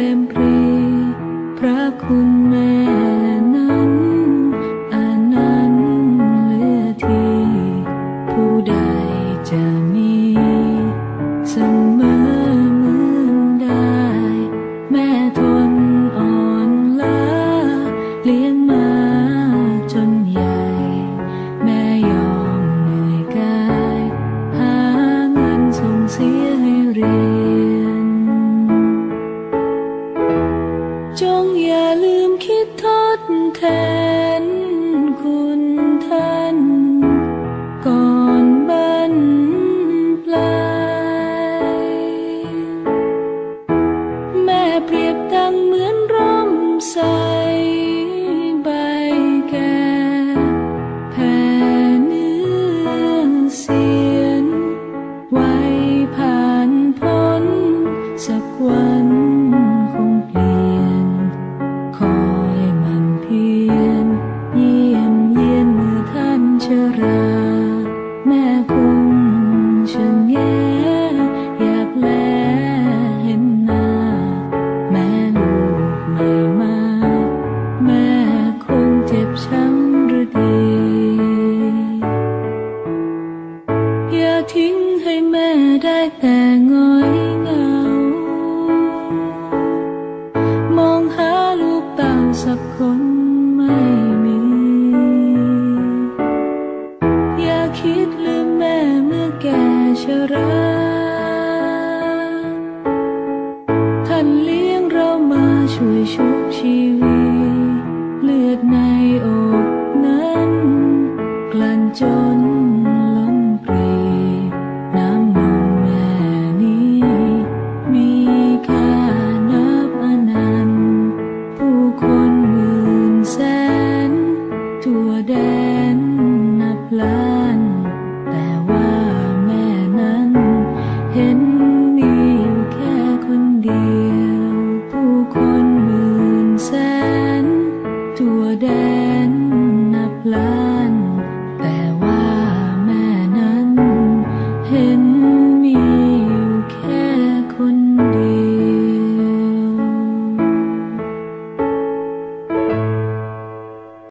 รมปรี พระคุณแม่นั้นอนันต์เลือที ผู้ใดจะมีสม 尾熊起